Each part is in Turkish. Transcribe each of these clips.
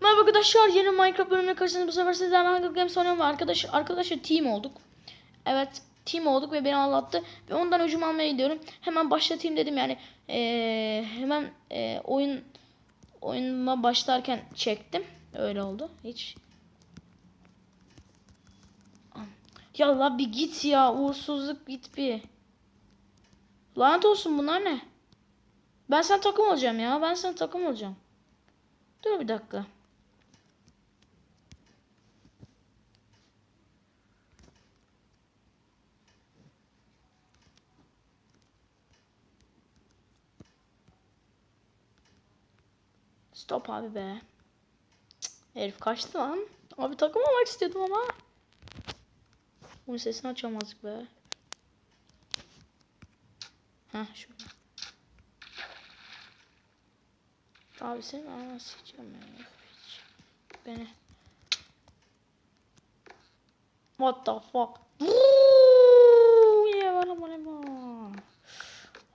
Merhaba arkadaşlar yeni Minecraft bölümüne karşınızda bu sefer sizlerle Hunger Games oynuyorum arkadaş, arkadaşlar team olduk. Evet team olduk ve beni anlattı ve ondan öcümü almaya gidiyorum. Hemen başlatayım dedim yani eee, hemen eee, oyun oyunuma başlarken çektim. Öyle oldu hiç. Ya la bir git ya uğursuzluk git bir. Lanet olsun bunlar ne? Ben sana takım olacağım ya ben sana takım olacağım. Dur bir dakika. Stop abi be. Herif kaçtı lan. Abi takım olmak istiyordum ama. Bunun sesini açamazdık be. Heh şurada. Abi senin ananı sikeceğim ya. Beni. What the fuck? Yeah, bana bana bana.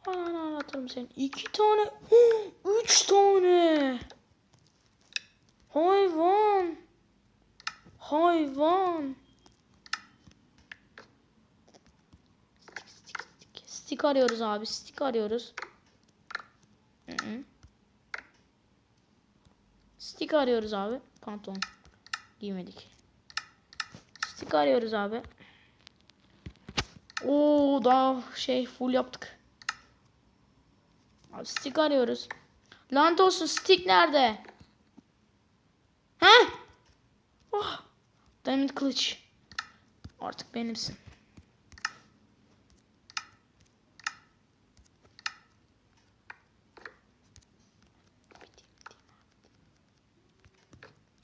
Ana anlatırım seni. İki tane. Üç tane. Hayvan. Hayvan. Stick, stick, stick. Stick arıyoruz abi. Stick arıyoruz. Stick arıyoruz abi. Pantolon. Giymedik. Stick arıyoruz abi. Oo daha şey full yaptık. Abi stick arıyoruz. Lanet olsun stick nerede? Ha? Oh. Diamond kılıç. Artık benimsin.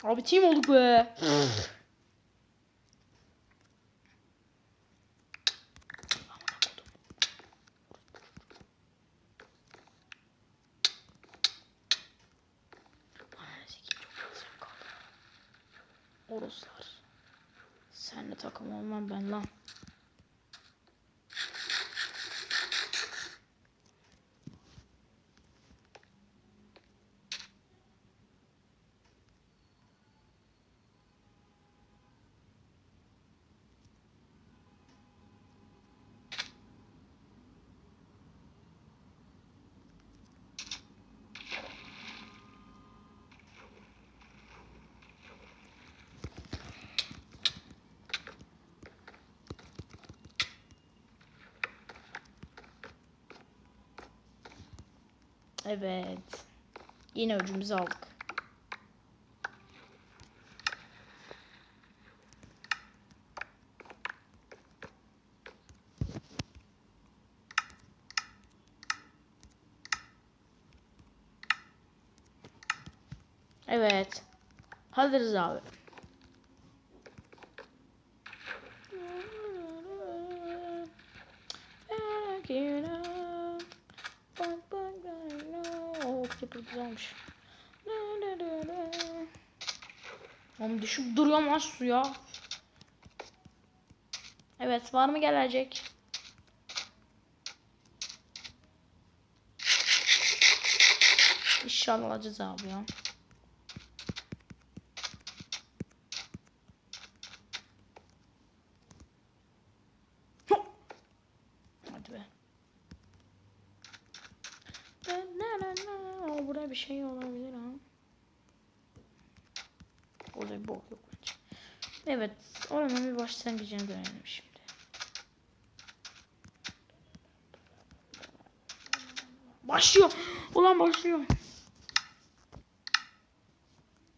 Abi team olduk be. Oroslar. Senle takım olmam ben lan. Evet. Yine öcümüzü aldık. Evet. Hazırız abi. Çok güzelmiş. Oğlum düşüp duruyor lan suya. Evet var mı gelecek? İnşallah alacağız abi ya. Bir şey olabilir ha. Burada bir bok yok bence. Evet. Oranın bir başlangıcını görelim şimdi. Başlıyor. Ulan başlıyor.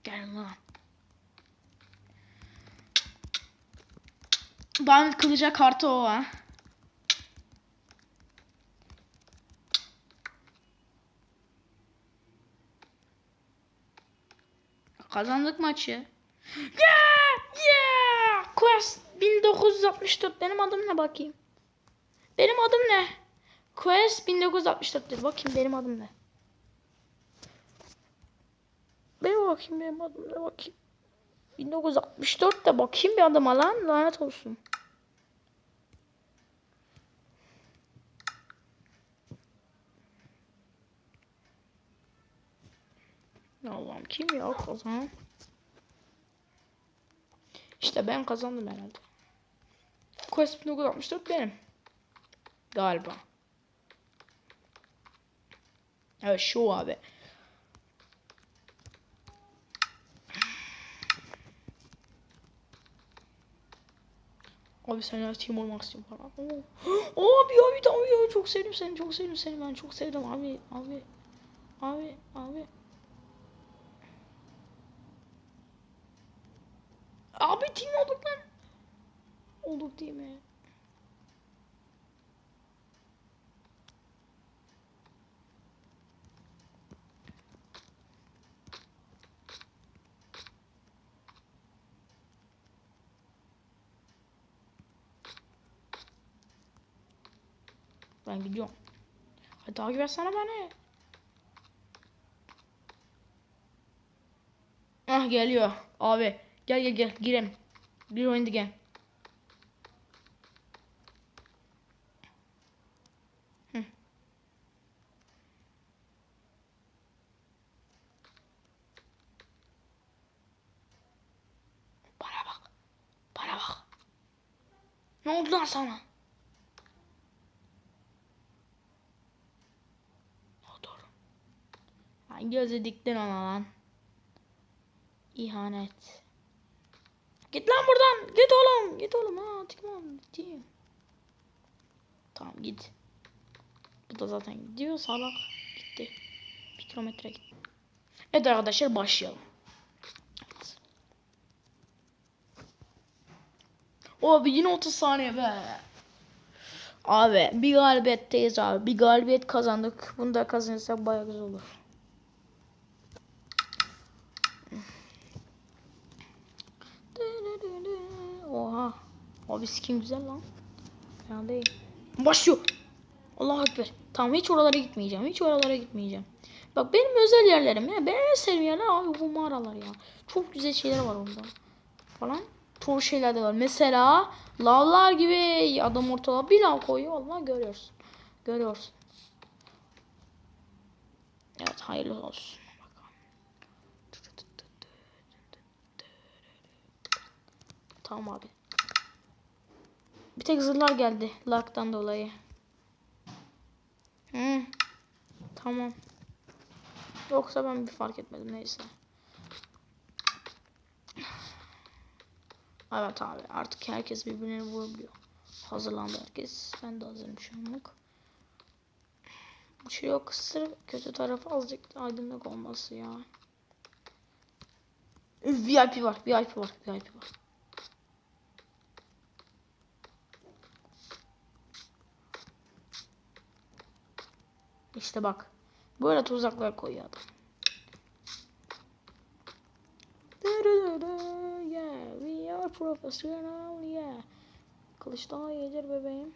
Gel lan. Diamond kılıca kartı o ha. Kazandık maçı. Yeah! Yeah! Quest 1964. Benim adım ne bakayım? Benim adım ne? Quest 1964. Bakayım benim adım ne? Benim bakayım benim adım ne bakayım. 1964 de bakayım bir adıma lan lanet olsun. Kim ya o zaman? İşte ben kazandım herhalde. Quest 1964 benim. Galiba. Evet şu abi. Abi sen ya team olmak istiyorum falan. Oo. abi abi abi abi çok sevdim seni çok sevdim seni ben çok sevdim abi abi abi abi. Abi team olduk lan. Olduk değil mi? Ben gidiyorum. Hadi takip etsene beni. Ah geliyor abi. Gel gel gel girelim. Bir oyunda gel. Hı. Bana. Ne oldu lan sana? Gözü diktin ona lan. İhanet. Git lan buradan. Git oğlum. Git oğlum. Ha, tamam. Tamam git. Bu da zaten gidiyor. Salak. Gitti. Bir kilometre gitti. Evet arkadaşlar başlayalım. Evet. Abi yine 30 saniye be. Abi bir galibiyetteyiz abi. Bir galibiyet kazandık. Bunu da kazanırsak bayağı güzel olur. Abi skin güzel lan. Ya değil. Başlıyor. Allahu Ekber. Tamam hiç oralara gitmeyeceğim. Hiç oralara gitmeyeceğim. Bak benim özel yerlerim ya. Benim en sevdiğim yerler abi bu mağaralar ya. Çok güzel şeyler var orada. Falan. Çoğu şeyler de var. Mesela lavlar gibi adam ortalığa bir lav koyuyor. Allah görüyorsun. Görüyorsun. Evet hayırlı olsun. Tamam abi. Bir tek zırhlar geldi. Laktan dolayı. Hı. Tamam. Yoksa ben bir fark etmedim neyse. Evet abi artık herkes birbirini vurabiliyor. Hazırlandı herkes. Ben de hazırım şu anlık. Bu şey yok. Sırf kötü tarafı azıcık aydınlık olması ya. VIP var. VIP var. VIP var. İşte bak. Böyle tuzaklar koyuyor adam. Yeah, we are professional. Yeah. Kılıç daha iyidir bebeğim.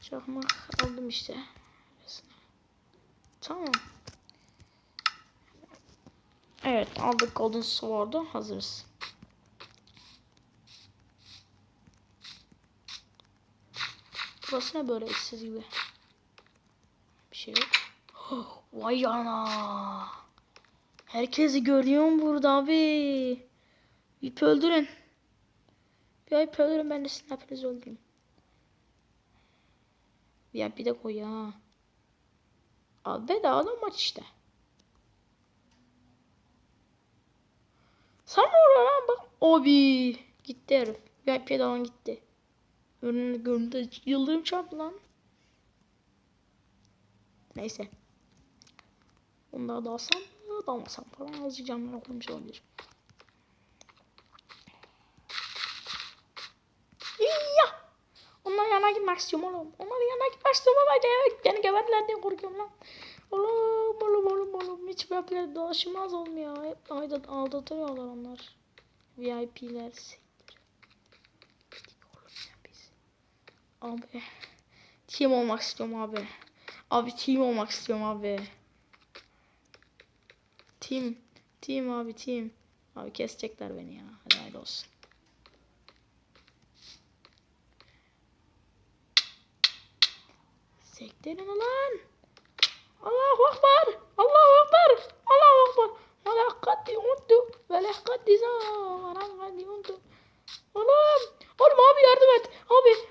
Çakmak aldım işte. Tamam. Evet aldık Golden Sword'u. Hazırız. Burası ne böyle işsiz gibi. Bir şey. Vay ana. Herkesi görüyorum burada abi. İp öldürün. Bir öldürün ben de sizin hepinizi öldüreyim. Ya bir de koy ya. Abi bedava maç işte. Sen ne oluyor lan bak. Abi gitti herif. VIP'ye dalan gitti. Önünü görüntü yıldırım çarptı lan. Neyse. Bunları da alsam dalmasam falan azıcık camlar okumuş olabilir. Ya! Onların yanına gitmek istiyorum oğlum. Onların yanına gitmek istiyorum ama evet, beni geberdiler diye korkuyorum lan. Oğlum oğlum oğlum oğlum. Hiç böyle dolaşılmaz olmuyor. Hep aldatıyorlar onlar. VIP'ler. Abi. Team olmak istiyorum abi. Abi team olmak istiyorum abi. Team. Team abi team. Abi kesecekler beni ya. Hadi haydi olsun. Sektirin ulan. Allahu Akbar. Allahu Akbar. Allahu Akbar. Kaddi untu. Vela kaddi za. Vela kaddi untu. Anam. Oğlum abi yardım et. Abi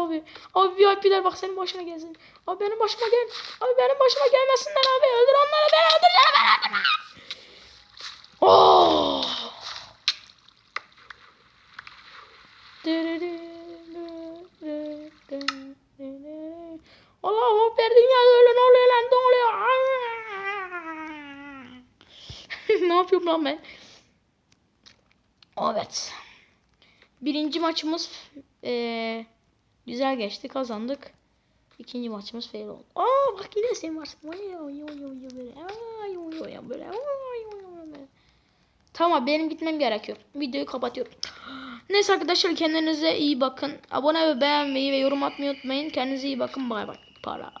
abi abi. VIP'ler bak senin başına gelsin. Abi benim başıma gel. Abi benim başıma gelmesinler abi. Öldür onları ben öldüreceğim ben öldüreceğim. Oh. Allahu Ekber dünyada öyle ne oluyor lan ne oluyor? ne yapıyorum lan ben? Evet. Birinci maçımız eee, güzel geçti kazandık. İkinci maçımız fail oldu. Aa bak yine sen varsın. Tamam benim gitmem gerekiyor. Videoyu kapatıyorum. Neyse arkadaşlar kendinize iyi bakın. Abone ve beğenmeyi ve yorum atmayı unutmayın. Kendinize iyi bakın. Bay bay. Para.